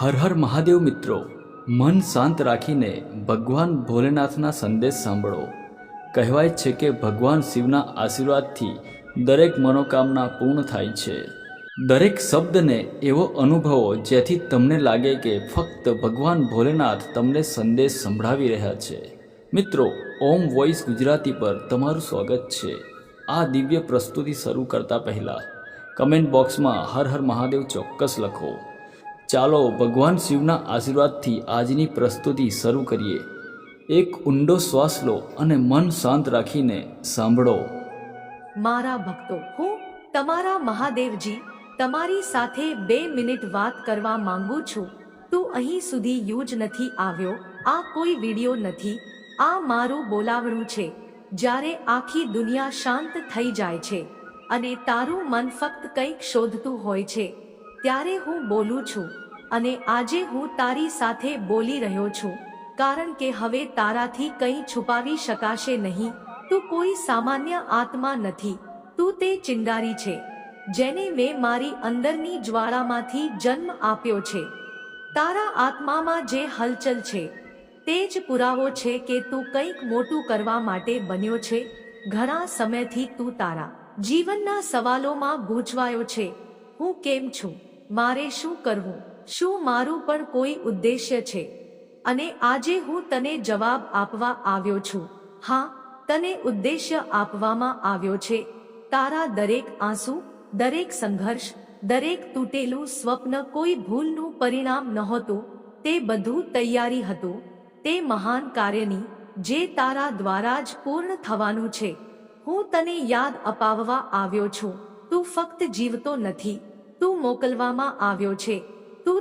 હર હર મહાદેવ મિત્રો, મન શાંત રાખીને ભગવાન ભોલેનાથના સંદેશ સાંભળો. કહેવાય છે કે ભગવાન શિવના આશીર્વાદથી દરેક મનોકામના પૂર્ણ થાય છે. દરેક શબ્દને એવો અનુભવો જેથી તમને લાગે કે ફક્ત ભગવાન ભોલેનાથ તમને સંદેશ સંભળાવી રહ્યા છે. મિત્રો, ઓમ વોઇસ ગુજરાતી પર તમારું સ્વાગત છે. આ દિવ્ય પ્રસ્તુતિ શરૂ કરતા પહેલાં, કમેન્ટ બોક્સમાં હર હર મહાદેવ ચોક્કસ લખો. ચાલો ભગવાન શિવના આશીર્વાદથી આજની પ્રસ્તુતિ શરૂ કરીએ. એક ઊંડો શ્વાસ લો અને મન શાંત રાખીને સાંભળો. મારા ભક્તો, હું તમારા મહાદેવજી તમારી સાથે બે મિનિટ વાત કરવા માંગુ છું. તું અહીં સુધી યુજ નથી આવ્યો, આ કોઈ વિડિયો નથી, આ મારું બોલાવણું છે. જ્યારે આખી દુનિયા શાંત થઈ જાય છે અને તારું મન ફક્ત કંઈક શોધતું હોય છે, ત્યારે હું બોલું છું અને આજે હું તારી સાથે બોલી રહ્યો છું, કારણ કે હવે તારાથી કંઈ છુપાવી શકાશે નહીં. તું કોઈ સામાન્ય આત્મા નથી. તું તે ચિંગારી છે, જેને મેં મારી અંદરની જ્વાળામાંથી જન્મ આપ્યો છે. તારા આત્મામાં જે હલચલ છે, તે જ પુરાવો છે કે તું કંઈક મોટું કરવા માટે બન્યો છે. ઘણા સમયથી તું તારા જીવનના સવાલોમાં ગૂંચવાયો છે. હું કેમ છું? મારે શું કરવું? શું મારું પણ કોઈ ઉદ્દેશ્ય છે? અને આજે હું તને જવાબ આપવા આવ્યો છું. હા, તને ઉદ્દેશ્ય આપવામાં આવ્યો છે. તારા દરેક આંસુ, દરેક સંઘર્ષ, દરેક તૂટેલું સ્વપ્ન કોઈ ભૂલનું પરિણામ નહોતું. તે બધું તૈયારી હતું. તે મહાન કાર્યની, જે તારા દ્વારા જ પૂર્ણ થવાનું છે. હું તને યાદ અપાવવા આવ્યો છું. તું ફક્ત જીવતો નથી. તું મોકલવામાં આવ્યો છે.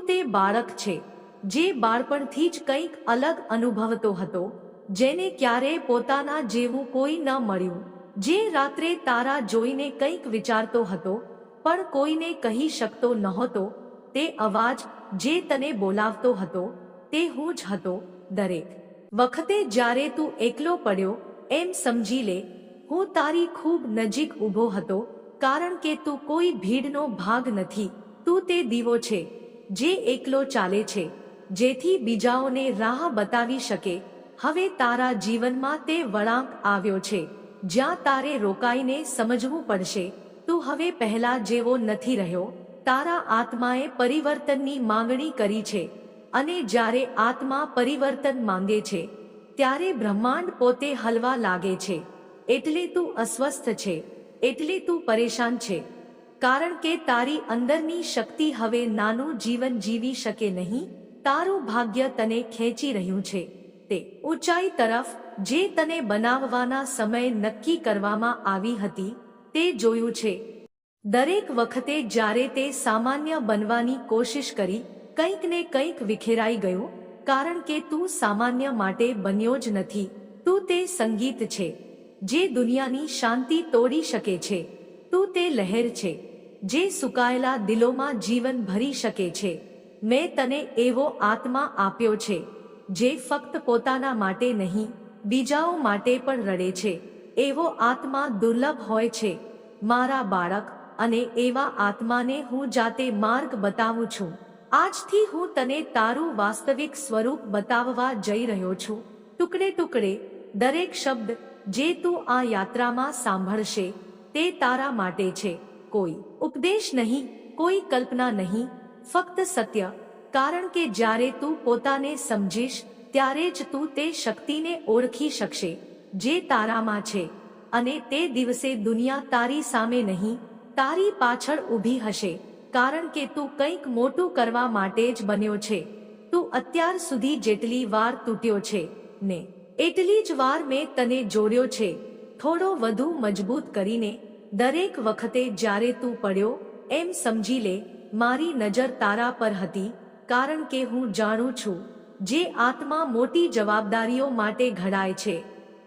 તું બાળક છે, જે બાળપણથી જ કંઈક અલગ અનુભવતો હતો, જેને ક્યારેય પોતાના જેવું કોઈ ન મળ્યું, જે રાત્રે તારા જોઈને કંઈક વિચારતો હતો, પણ કોઈને કહી શકતો નહોતો, તે અવાજ જે તને બોલાવતો હતો, તે હું જ હતો, દરેક. વખતે જ્યારે તું એકલો પડ્યો, એમ સમજી લે, હું તારી ખૂબ નજીક ઊભો હતો, કારણ કે તું કોઈ ભીડનો ભાગ નથી, તું તે દીવો છે. જે એકલો ચાલે છે, જેથી બીજાઓને રાહ બતાવી શકે. હવે તારા જીવનમાં તે વળાંક આવ્યો છે. જ્યાં તારે રોકાઈને સમજવું પડશે. તું હવે પહેલા જેવો નથી રહ્યો. તારા આત્માએ પરિવર્તનની માંગણી કરી છે. અને જ્યારે આત્મા પરિવર્તન માંગે છે, ત્યારે બ્રહ્માંડ પોતે હલવા લાગે છે. એટલે તું અસ્વસ્થ છે. એટલે તું પરેશાન છે. કારણ કે તારી અંદરની શક્તિ હવે નાનું જીવન જીવી શકે નહીં, તારું ભાગ્ય તને ખેંચી રહ્યું છે. તે ઊંચાઈ તરફ, જે તને બનાવવાના સમય નક્કી કરવામાં આવી હતી, તે જોયું છે. દરેક વખતે જ્યારે તે સામાન્ય બનવાની કોશિશ કરી, કંઈક ને કંઈક વિખેરાઈ ગયું, કારણ કે તું સામાન્ય માટે બન્યો જ નથી, તું તે સંગીત છે, જે દુનિયાની શાંતિ તોડી શકે છે, તું તે લહેર છે. જે સુકાયેલા દિલોમાં જીવન ભરી શકે છે. મેં તને એવો આત્મા આપ્યો છે, જે ફક્ત પોતાના માટે નહીં, બીજાઓ માટે પણ રડે છે. એવો આત્મા દુર્લભ હોય છે. મારા બાળક અને એવા આત્માને હું જાતે માર્ગ બતાવું છું. આજથી હું તને તારું વાસ્તવિક સ્વરૂપ બતાવવા જઈ રહ્યો છું. ટુકડે ટુકડે, દરેક શબ્દ જે તું આ યાત્રામાં સાંભળશે, તે તારા માટે છે. કોઈ ઉપદેશ નહીં, કોઈ કલ્પના નહીં, ફક્ત સત્ય. કારણ કે જ્યારે તું પોતાને સમજીશ, ત્યારે જ તું તે શક્તિને ઓળખી શકશે, જે તારામાં છે. અને તે દિવસે દુનિયા તારી સામે નહીં, તારી પાછળ ઊભી હશે. કારણ કે તું કંઈક મોટું કરવા માટે જ બન્યો છે. તું અત્યાર સુધી જેટલી વાર તૂટ્યો છે, ને, એટલી જ વાર મેં તને જોડ્યો છે. થોડો વધુ મજબૂત કરીને દરેક વખતે જ્યારે તું પડ્યો, એમ સમજી લે, મારી નજર તારા પર હતી, કારણ કે હું જાણું છું, જે આત્મા મોટી જવાબદારીઓ માટે ઘડાય છે.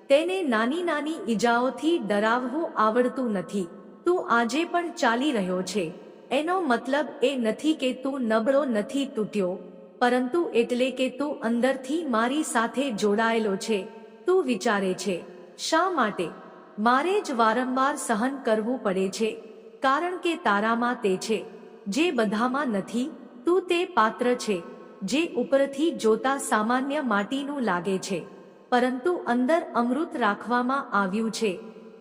તેને નાની નાની ઈજાઓથી ડરાવવું આવડતું નથી. તું આજે પણ ચાલી રહ્યો છે. એનો મતલબ એ નથી કે તું નબળો નથી તૂટ્યો, પરંતુ એટલે કે તું અંદરથી મારી સાથે જોડાયેલો છે. તું વિચારે છે, શા માટે? મારે જ વારંવાર સહન કરવું પડે છે, કારણ કે તારામાં તે છે, જે બધામાં નથી, તું તે પાત્ર છે, જે ઉપરથી જોતા સામાન્ય માટીનું લાગે છે, પરંતુ અંદર અમૃત રાખવામાં આવ્યું છે.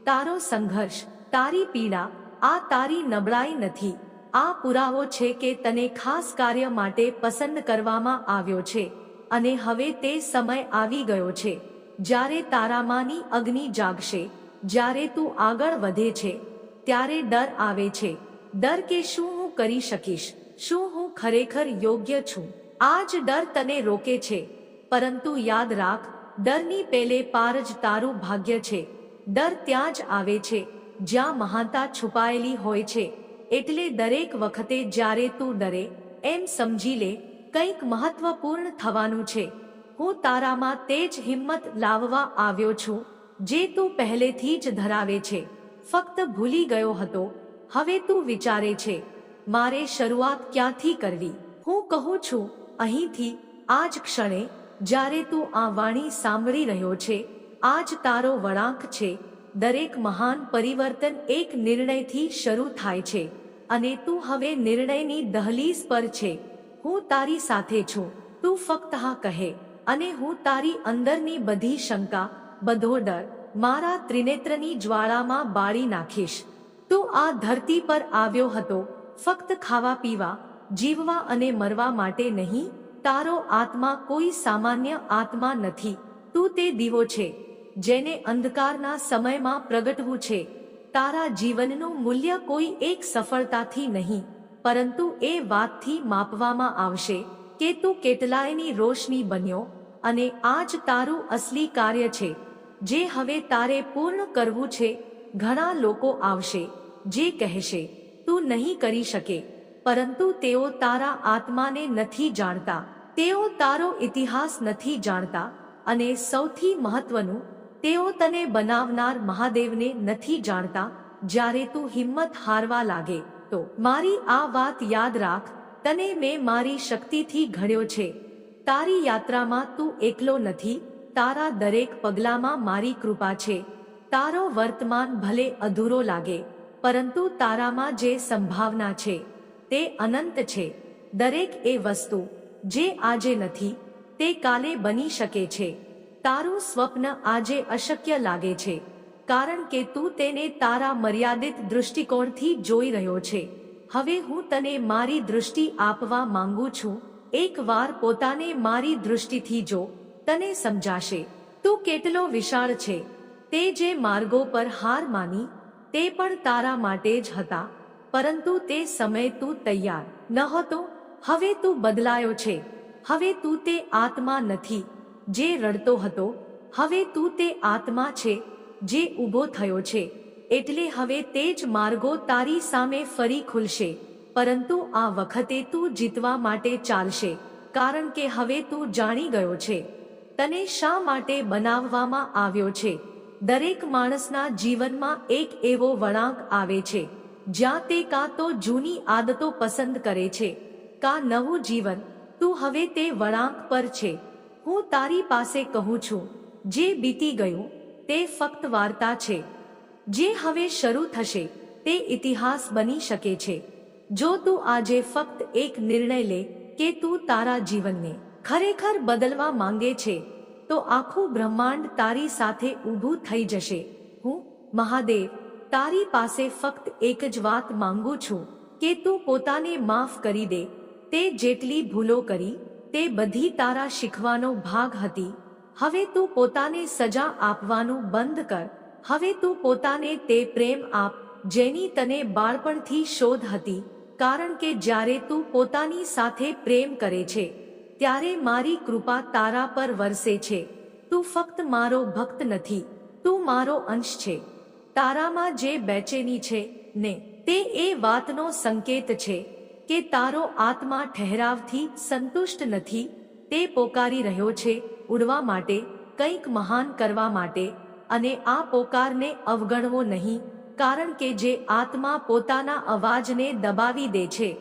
તારો સંઘર્ષ, તારી પીડા, આ તારી નબળાઈ નથી, આ પુરાવો છે કે તને ખાસ કાર્ય માટે પસંદ કરવામાં આવ્યો છે, અને હવે તે સમય આવી ગયો છે, જ્યારે તારામાંની અગ્નિ જાગશે જ્યારે તું આગળ વધે છે, ત્યારે ડર આવે છે. ડર કે શું હું કરી શકીશ? શું હું ખરેખર યોગ્ય છું? આ જ ડર તને રોકે છે. પરંતુ યાદ રાખ, ડરની પેલે પાર જ તારું ભાગ્ય છે. ડર ત્યાં જ આવે છે, જ્યાં મહાનતા છુપાયેલી હોય છે. એટલે દરેક વખતે જ્યારે તું ડરે, એમ સમજી લે, કંઈક મહત્વપૂર્ણ થવાનું છે. હું તારામાં તે જ હિંમત લાવવા આવ્યો છું જે તું પહેલેથી જ ધરાવે છે. ફક્ત ભૂલી ગયો હતો. હવે તું વિચારે છે. મારે શરૂઆત ક્યાંથી કરવી? હું કહું છું, અહીંથી આ જ ક્ષણે, જ્યારે તું આ વાણી સાંભળી રહ્યો છે, આજ તારો વળાંક છે. દરેક મહાન પરિવર્તન એક નિર્ણયથી શરૂ થાય છે. અને તું હવે નિર્ણયની દહલીઝ પર છે. હું તારી સાથે છું. તું ફક્ત હા કહે. અને હું તારી અંદરની બધી શંકા બધો ડર મારા ત્રિનેત્રની જ્વાળામાં બાળી નાખીશ. તું આ ધરતી પર આવ્યો હતો, ફક્ત ખાવા પીવા, જીવવા અને મરવા માટે નહીં, તારો આત્મા કોઈ સામાન્ય આત્મા નથી. તું તે દીવો છે, જેને અંધકારના સમયમાં પ્રગટવું છે. તારા જીવનનું મૂલ્ય કોઈ એક સફળતાથી નહીં, પરંતુ એ વાતથી માપવામાં આવશે કે તું કેટલાયની રોશની બન્યો અને આજ તારું અસલી કાર્ય છે. જે હવે તારે પૂર્ણ કરવું છે, ઘણા લોકો આવશે, જે કહેશે, તું નહીં કરી શકે. પરંતુ તેઓ તારા આત્માને નથી જાણતા. તેઓ તારો ઇતિહાસ નથી જાણતા અને સૌથી મહત્વનું, તેઓ તને બનાવનાર મહાદેવને નથી જાણતા, જ્યારે તું હિંમત હારવા લાગે. તો મારી આ વાત યાદ રાખ, તને મેં મારી શક્તિથી ઘડ્યો છે. તારી યાત્રામાં તું એકલો નથી તારા દરેક પગલામાં મારી કૃપા છે. તારો વર્તમાન ભલે અધૂરો લાગે, પરંતુ તારામાં જે સંભાવના છે, તે અનંત છે. દરેક એ વસ્તુ, જે આજે નથી, તે કાલે બની શકે છે. તારું સ્વપ્ન આજે અશક્ય લાગે છે, કારણ કે તું તેને તારા મર્યાદિત દૃષ્ટિકોણથી જોઈ રહ્યો છે. હવે હું તને મારી દૃષ્ટિ આપવા માંગુ છું. એકવાર પોતાને મારી દૃષ્ટિથી જો તને સમજાશે. તું કેટલો વિશાળ છે. તે જે માર્ગો પર હાર માની, તે પણ તારા માટે જ હતા. પરંતુ તે સમય તું તૈયાર ન હતો હવે તું બદલાયો છે. હવે તું તે આત્મા નથી, જે રડતો હતો. હવે તું તે આત્મા છે, જે ઊભો થયો છે. એટલે હવે તે જ માર્ગો તારી સામે ફરી ખુલશે. પરંતુ આ વખતે તું જીતવા માટે ચાલશે. કારણ કે હવે તું જાણી ગયો છે. તને શા માટે બનાવવામાં આવ્યો છે? દરેક માણસના જીવનમાં એક એવો વળાંક આવે છે, જ્યાં તે કાં તો જૂની આદતો પસંદ કરે છે, કાં નવું જીવન. તું હવે તે વળાંક પર છે. હું તારી પાસે કહું છું, જે બીતી ગયું, તે ફક્ત વાર્તા છે. જે હવે શરૂ થશે, તે ઇતિહાસ બની શકે છે. જો તું આજે ફક્ત એક નિર્ણય લે કે તું તારા જીવનને ખરેખર બદલવા માંગે છે તો આખું બ્રહ્માંડ તારી સાથે ઊભું થઈ જશે. હું, મહાદેવ, તારી પાસે ફક્ત એક જ વાત માંગુ છું કે તું પોતાને માફ કરી દે. તે જેટલી ભૂલો કરી, તે બધી તારા શીખવાનો ભાગ હતી. હવે તું પોતાને સજા આપવાનું બંધ કર. હવે તું પોતાને તે પ્રેમ આપ, જેની તને બાળપણથી શોધ હતી. કારણ કે જ્યારે તું પોતાની સાથે પ્રેમ કરે છે ત્યારે મારી કૃપા તારા પર વરસે છે. તું ફક્ત મારો ભક્ત નથી. તું મારો અંશ છે. તારામાં જે બેચેની છે, ને, તે એ વાતનો સંકેત છે કે તારો આત્મા ઠહેરાવથી સંતુષ્ટ નથી, તે પોકારી રહ્યો છે ઉડવા માટે, કંઈક મહાન કરવા માટે, અને આ પોકારને અવગણવો નહીં, કારણ કે જે આત્મા પોતાના અવાજને દબાવી દે છે,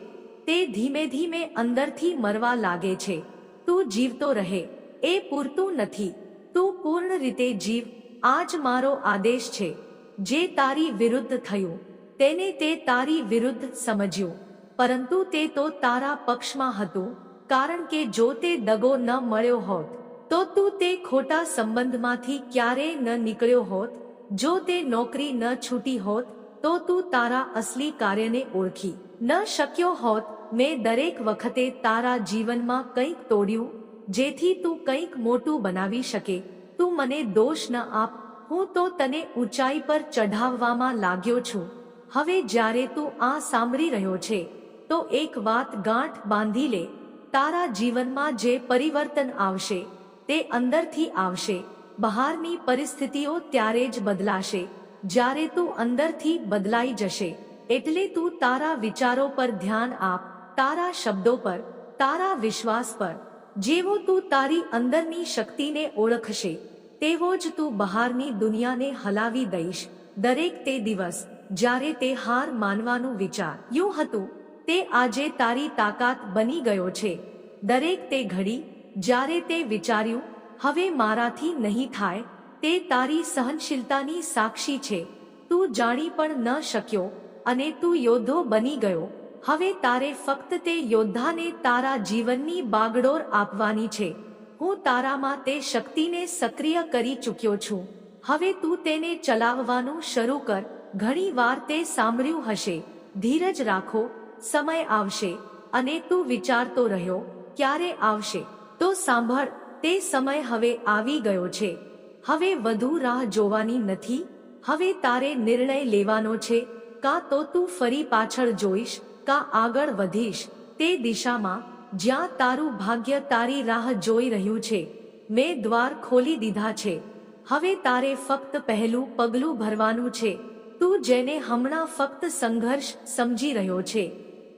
તે ધીમે ધીમે અંદરથી મરવા લાગે છે. તું જીવતો રહે, એ પૂરતું નથી. તું પૂર્ણ રીતે જીવ, આજ મારો આદેશ છે. જે તારી વિરુદ્ધ થયું, તેને તે તારી વિરુદ્ધ સમજ્યું. પરંતુ તે તો તારા પક્ષમાં હતું, કારણ કે જો તે દગો ન મળ્યો હોત, તો તું તે ખોટા સંબંધમાંથી ક્યારેય ન નીકળ્યો હોત. જો તે નોકરી ન છૂટી હોત, તો તું તારા અસલી કાર્યને ઓળખી ન શક્યો હોત મેં દરેક વખતે તારા જીવનમાં કંઈક તોડ્યું, જેથી તું કંઈક મોટું બનાવી શકે. તું મને દોષ ન આપ, હું તો તને ઊંચાઈ પર ચઢાવવામાં લાગ્યો છું. હવે જ્યારે તું આ સાંભળી રહ્યો છે, તો એક વાત ગાંઠ બાંધી લે. તારા જીવનમાં જે પરિવર્તન આવશે, તે અંદરથી આવશે. બહારની પરિસ્થિતિઓ ત્યારે જ બદલાશે. જ્યારે તું અંદરથી બદલાઈ જશે, એટલે તું તારા વિચારો પર ધ્યાન આપ. તારા શબ્દો પર, તારા વિશ્વાસ પર, જેવો તું તારી અંદરની શક્તિને ઓળખશે, તેવો જ તું બહારની દુનિયાને હલાવી દઈશ. દરેક તે દિવસ, જ્યારે તે હાર માનવાનું વિચાર્યું હતું, તે આજે તારી તાકાત બની ગયો છે. દરેક તે ઘડી, જ્યારે તે વિચાર્યું, હવે મારાથી નહીં થાય, તે તારી સહનશીલતાની સાક્ષી છે. તું જાણી પણ ન શક્યો અને તું યોદ્ધો બની ગયો. હવે તારે ફક્ત તે યોદ્ધાને તારા જીવનની બાગડોર આપવાની છે. હું તારામાં તે શક્તિને સક્રિય કરી ચૂક્યો છું. હવે તું તેને ચલાવવાનું શરૂ કર. ઘણી વાર તે સાંભળ્યું હશે. ધીરજ રાખો. સમય આવશે. અને તું વિચારતો રહ્યો, ક્યારે આવશે? તો સાંભળ, તે સમય હવે આવી ગયો છે. હવે વધુ રાહ જોવાની નથી. હવે તારે નિર્ણય લેવાનો છે. કાં તો તું ફરી પાછળ જોઈશ કાં આગળ વધીશ, તે દિશામાં, જ્યાં તારું ભાગ્ય તારી રાહ જોઈ રહ્યું છે, મેં દ્વાર ખોલી દીધા છે. હવે તારે ફક્ત પહેલું પગલું ભરવાનું છે. તું જેને હમણાં ફક્ત સંઘર્ષ સમજી રહ્યો છે,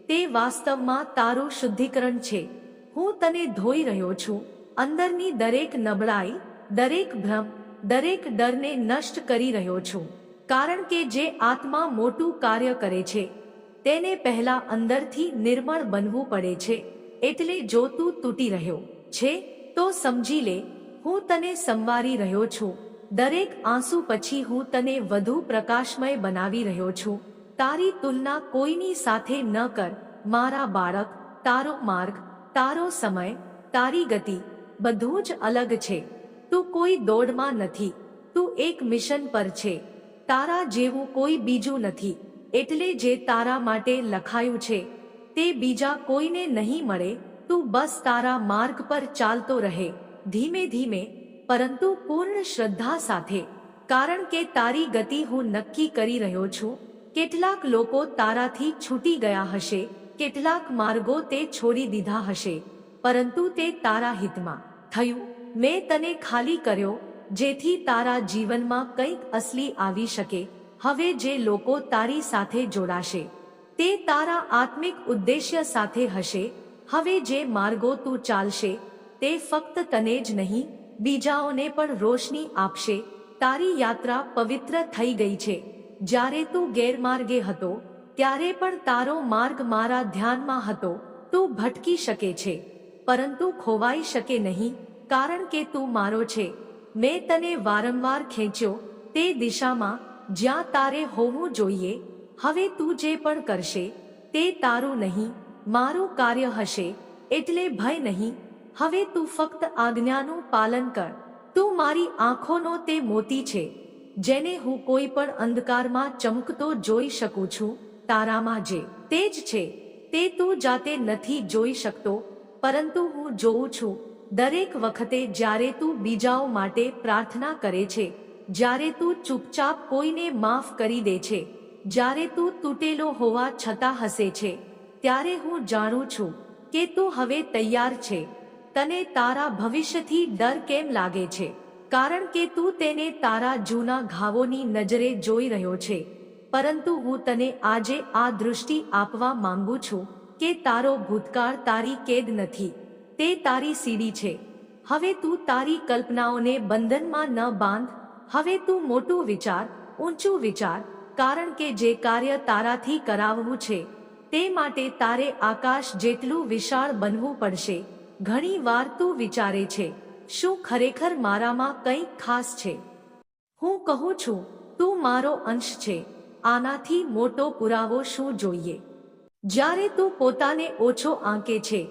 તે વાસ્તવમાં તારું શુદ્ધિકરણ છે. હું તને ધોઈ રહ્યો છું. અંદરની દરેક નબળાઈ, દરેક ભ્રમ, દરેક ડરને નષ્ટ કરી રહ્યો છું. કારણ કે જે આત્મા મોટું કાર્ય કરે છે તેને પહેલા અંદરથી નિર્મળ બનવું પડે છે. એટલે જો તું તૂટી રહ્યો છે, તો સમજી લે, હું તને સંવારી રહ્યો છું. દરેક આંસુ પછી હું તને વધુ પ્રકાશમય બનાવી રહ્યો છું. તારી તુલના કોઈની સાથે ન કર. મારા બાળક, તારો માર્ગ, તારો સમય, તારી ગતિ, બધું જ અલગ છે. તું કોઈ દોડમાં નથી. તું એક મિશન પર છે. તારા જેવું કોઈ બીજું નથી. એટલે જે તારા માટે લખાયું છે, તે બીજા કોઈને નહીં મળે, તું બસ તારા માર્ગ પર ચાલતો રહે, ધીમે ધીમે, પરંતુ પૂર્ણ શ્રદ્ધા સાથે. કારણ કે તારી ગતિ હું નક્કી કરી રહ્યો છું, કેટલાક લોકો તારાથી છૂટી ગયા હશે, કેટલાક માર્ગો તે છોડી દીધા હશે, પરંતુ તે તારા હિતમાં થયું. મેં તને ખાલી કર્યો, જેથી તારા જીવનમાં કંઈક અસલી આવી શકે હવે જે લોકો તારી સાથે જોડાશે, તે તારા આત્મિક ઉદ્દેશ્ય સાથે હશે. હવે જે માર્ગો તું ચાલશે, તે ફક્ત તને જ નહીં, બીજાઓને પણ રોશની આપશે. તારી યાત્રા પવિત્ર થઈ ગઈ છે. જ્યારે તું ગેરમાર્ગે હતો, ત્યારે પણ તારો માર્ગ મારા ધ્યાનમાં હતો. તું ભટકી શકે છે, પરંતુ ખોવાઈ શકે નહીં, કારણ કે તું મારો છે. મેં તને વારંવાર ખેંચ્યો, તે દિશામાં જ્યાં તારે હોવું જોઈએ, હવે તું જે પણ કરશે, તે તારું નહીં, મારું કાર્ય હશે, એટલે ભય નહીં. હવે તું ફક્ત આજ્ઞાનું પાલન કર. તું મારી આંખોનો તે મોતી છે, જેને હું કોઈ પણ અંધકારમાં ચમકતો જોઈ શકું છું, તારામાં જે. તે જ છે, તે તું જાતે નથી જોઈ શકતો, પરંતુ હું જોઉં છું, દરેક વખતે જ્યારે તું બીજાઓ માટે પ્રાર્થના કરે છે જ્યારે તું ચૂપચાપ કોઈને માફ કરી દે છે, જ્યારે તું તૂટેલો હોવા છતાં હસે છે, ત્યારે હું જાણું છું કે તું હવે તૈયાર છે. તને તારા ભવિષ્યથી ડર કેમ લાગે છે? કારણ કે તું તેને તારા જૂના ઘાવોની નજરે જોઈ રહ્યો છે. પરંતુ હું તને આજે આ દૃષ્ટિ આપવા માંગુ છું કે તારો ભૂતકાળ તારી કેદ નથી. તે તારી સીડી છે. હવે તું તારી કલ્પનાઓને બંધનમાં ન બાંધ હવે તું મોટું વિચાર, ઊંચું વિચાર, કારણ કે જે કાર્ય તારાથી કરાવવું છે, તે માટે તારે આકાશ જેટલું વિશાળ બનવું પડશે. ઘણી વાર તું વિચારે છે, શું ખરેખર મારામાં કંઈક ખાસ છે? હું કહું છું, તું મારો અંશ છે, આનાથી મોટો પુરાવો શું જોઈએ? જ્યારે તું પોતાને ઓછો આંકે છે,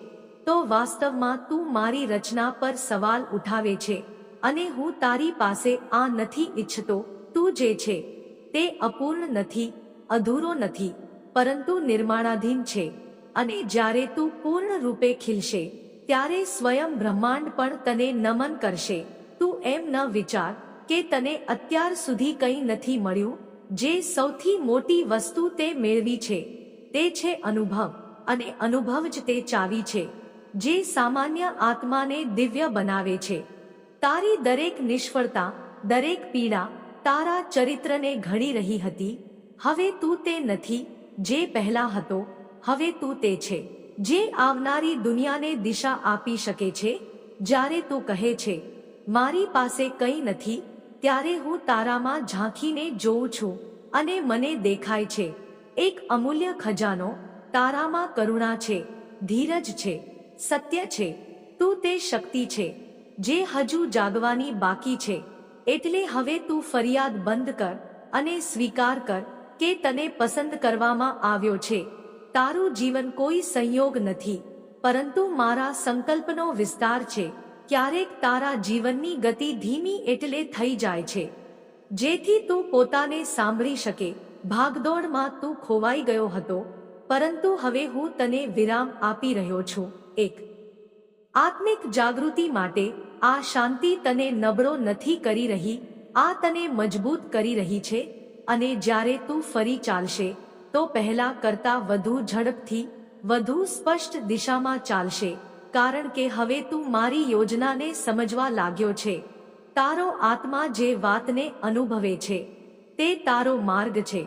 તો વાસ્તવમાં તું મારી રચના પર સવાલ ઉઠાવે છે. અને હું તારી પાસે આ નથી ઈચ્છતો, તું જે છે, તે અપૂર્ણ નથી, અધૂરો નથી, પરંતુ નિર્માણાધીન છે. અને જ્યારે તું પૂર્ણ રૂપે ખીલશે, ત્યારે સ્વયં બ્રહ્માંડ પણ તને નમન કરશે. તું એમ ન વિચાર કે તને અત્યાર સુધી કંઈ નથી મળ્યું, જે સૌથી મોટી વસ્તુ તે મેળવી છે. તે છે અનુભવ, અને અનુભવ જ તે ચાવી છે, જે સામાન્ય આત્માને દિવ્ય બનાવે છે. તારી દરેક નિષ્ફળતા, દરેક પીડા તારા ચરિત્રને ઘડી રહી હતી. હવે તું તે નથી, જે પહેલા હતો, હવે તું તે છે. જે આવનારી દુનિયાને દિશા આપી શકે છે, જ્યારે તું કહે છે, મારી પાસે કંઈ નથી, ત્યારે હું તારામાં ઝાંખીને જોઉં છું અને મને દેખાય છે. એક અમૂલ્ય ખજાનો તારામાં કરુણા છે, ધીરજ છે, સત્ય છે. તું તે શક્તિ છે. જે હજુ જાગવાની બાકી છે. એટલે હવે તું ફરિયાદ બંધ કર અને સ્વીકાર કર કે તને પસંદ કરવામાં આવ્યો છે. તારું જીવન કોઈ સંયોગ નથી. પરંતુ મારા સંકલ્પનો વિસ્તાર છે. ક્યારેક તારા જીવનની ગતિ ધીમી એટલે થઈ જાય છે. જેથી તું પોતાને સાંભળી શકે. ભાગદોડમાં તું ખોવાઈ ગયો હતો. પરંતુ હવે હું તને વિરામ આપી રહ્યો છું. એક આત્મિક જાગૃતિ માટે આ શાંતિ તને નબળો નથી કરી રહી, આ તને મજબૂત કરી રહી છે, અને જ્યારે તું ફરી ચાલશે, તો પહેલા કરતા વધુ ઝડપથી, વધુ સ્પષ્ટ દિશામાં ચાલશે, કારણ કે હવે તું મારી યોજનાને સમજવા લાગ્યો છે. તારો આત્મા જે વાતને અનુભવે છે, તે તારો માર્ગ છે.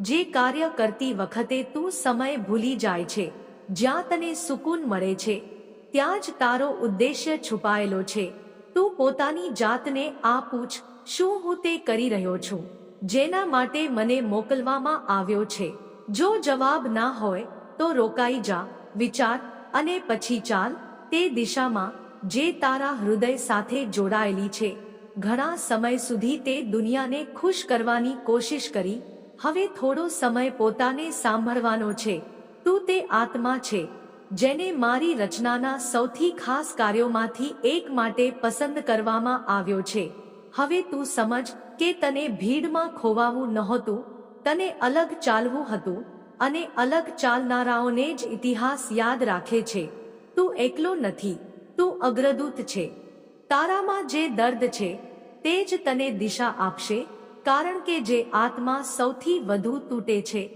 જે કાર્ય કરતી વખતે તું સમય ભૂલી જાય છે, જ્યાં તને સુકૂન મળે છે. ત્યાં જ તારો ઉદ્દેશ્ય છુપાયેલો છે. તું પોતાની જાતને આ પૂછ, શું હું તે કરી રહ્યો છું? જેના માટે મને મોકલવામાં આવ્યો છે. જો જવાબ ના હોય, તો રોકાઈ જા, વિચાર અને પછી ચાલ, તે દિશામાં, જે તારા હૃદય સાથે જોડાયેલી છે. ઘણા સમય સુધી તે દુનિયાને ખુશ કરવાની કોશિશ કરી, હવે થોડો સમય પોતાને સાંભળવાનો છે. તું તે આત્મા છે. જેને મારી રચનાના સૌથી ખાસ કાર્યોમાંથી એક માટે પસંદ કરવામાં આવ્યો છે. હવે તું સમજ કે તને ભીડમાં ખોવાવું નહોતું, તને અલગ ચાલવું હતું, અને અલગ ચાલનારાઓને જ ઇતિહાસ યાદ રાખે છે. તું એકલો નથી, તું અગ્રદૂત છે. તારામાં જે દર્દ છે, તે જ તને દિશા આપશે, કારણ કે જે આત્મા સૌથી વધુ તૂટે છે,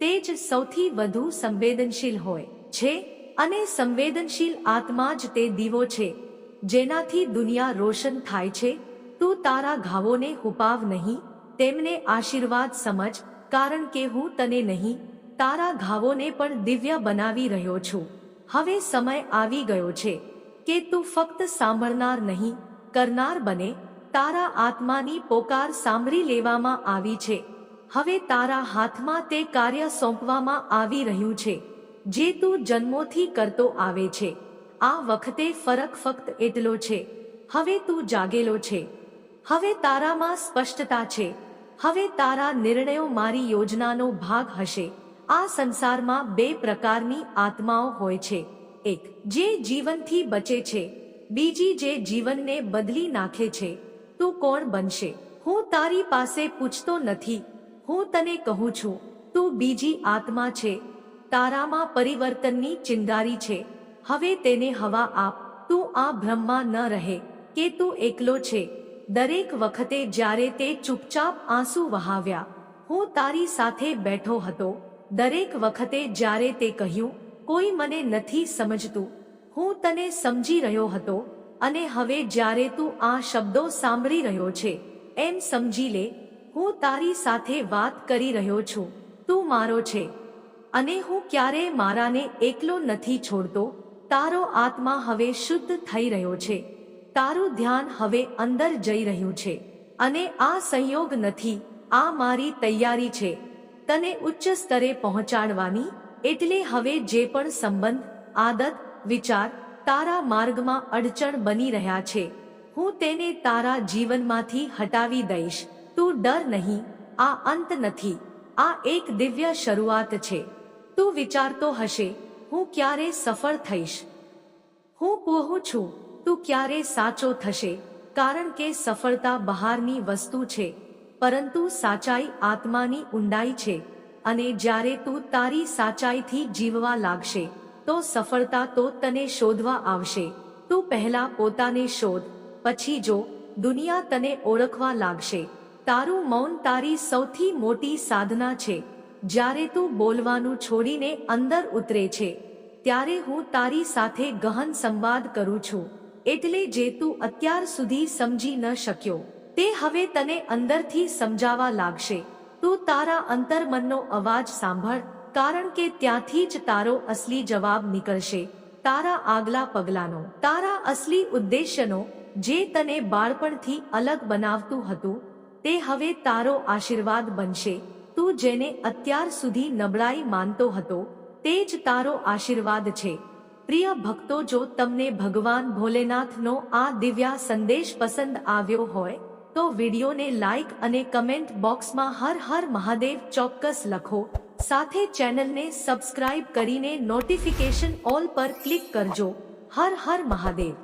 તે જ સૌથી વધુ સંવેદનશીલ હોય છે. અને સંવેદનશીલ આત્મા જ તે દીવો છે. જેનાથી દુનિયા રોશન થાય છે. તું તારા ઘાવોને હુપાવ નહીં. તેમને આશીર્વાદ સમજ, કારણ કે હું તને નહીં. તારા ઘાવોને પણ દિવ્ય બનાવી રહ્યો છું. હવે સમય આવી ગયો છે કે તું ફક્ત સાંભળનાર નહીં, કરનાર બને. તારા આત્માની પોકાર સાંભળી લેવામાં આવી છે. હવે તારા હાથમાં તે કાર્ય સોંપવામાં આવી રહ્યું છે. જે તું જન્મોથી કરતો આવે છે. આ વખતે ફરક ફક્ત એટલો છે. હવે તું જાગેલો છે. હવે તારામાં સ્પષ્ટતા છે. હવે તારા નિર્ણયો મારી યોજનાનો ભાગ હશે. આ સંસારમાં બે પ્રકારની આત્માઓ હોય છે. એક, જે જીવનથી બચે છે. બીજી, જે જીવનને બદલી નાખે છે. તું કોણ બનશે? હું તારી પાસે પૂછતો નથી. હું તને કહું છું. તું બીજી આત્મા છે. તારામાં પરિવર્તનની ચિંગારી છે. હવે તેને હવા આપ. તું આ ભ્રમમાં ન રહે, કે તું એકલો છે. દરેક વખતે જ્યારે તે ચૂપચાપ આંસુ વહાવ્યા, હું તારી સાથે બેઠો હતો. દરેક વખતે જ્યારે તે કહ્યું, કોઈ મને નથી સમજતું. હું તને સમજી રહ્યો હતો, અને હવે જ્યારે તું આ શબ્દો સાંભળી રહ્યો છે, એમ સમજી લે. હું તારી સાથે વાત કરી રહ્યો છું. તું મારો છે. અને હું ક્યારેય મારાને એકલો નથી છોડતો, તારો આત્મા હવે શુદ્ધ થઈ રહ્યો છે. તારું ધ્યાન હવે અંદર જઈ રહ્યું છે. અને આ સંયોગ નથી, આ મારી તૈયારી છે. તને ઉચ્ચ સ્તરે પહોંચાડવાની, એટલે હવે જે પણ સંબંધ, આદત, વિચાર, તારા માર્ગમાં અડચણ બની રહ્યા છે, હું તેને તારા જીવનમાંથી હટાવી દઈશ. તું ડર નહીં, આ અંત નથી. આ એક દિવ્ય શરૂઆત છે. તું વિચારતો હશે, હું ક્યારે સફળ થઈશ? હું કહું છું, તું ક્યારે સાચો થશે? કારણ કે સફળતા બહારની વસ્તુ છે, પરંતુ સાચાઈ આત્માની ઊંડાઈ છે, અને જ્યારે તું તારી સાચાઈથી જીવવા લાગશે, તો સફળતા તો તને શોધવા આવશે. તું પહેલા પોતાને શોધ, પછી જો દુનિયા તને ઓળખવા લાગશે. તારું મૌન તારી સૌથી મોટી સાધના છે. જ્યારે તું બોલવાનું છોડીને અંદર ઉતરે છે, ત્યારે હું તારી સાથે ગહન સંવાદ કરું છું, એટલે જે તું અત્યાર સુધી સમજી ન શક્યો, તે હવે તને અંદરથી સમજાવા લાગશે. તું તારા અંતર્મનનો અવાજ સાંભળ, કારણ કે ત્યાંથી જ તારો અસલી જવાબ નીકળશે. તારા આગલા પગલાનો, તારા અસલી ઉદ્દેશ્યનો, જે તને બાળપણથી અલગ બનાવતું હતું, તે હવે તારો આશીર્વાદ બનશે. તું જેને અત્યાર સુધી નબળાઈ માનતો હતો, તે જ તારો આશીર્વાદ છે. પ્રિય ભક્તો, જો તમને ભગવાન ભોલેનાથનો આ દિવ્યા સંદેશ પસંદ આવ્યો હોય, તો વિડીયોને લાઈક અને કમેન્ટ બોક્સમાં હર હર મહાદેવ ચોક્કસ લખો. સાથે ચેનલને સબસ્ક્રાઇબ કરીને નોટિફિકેશન ઓલ પર ક્લિક કરજો. હર હર મહાદેવ.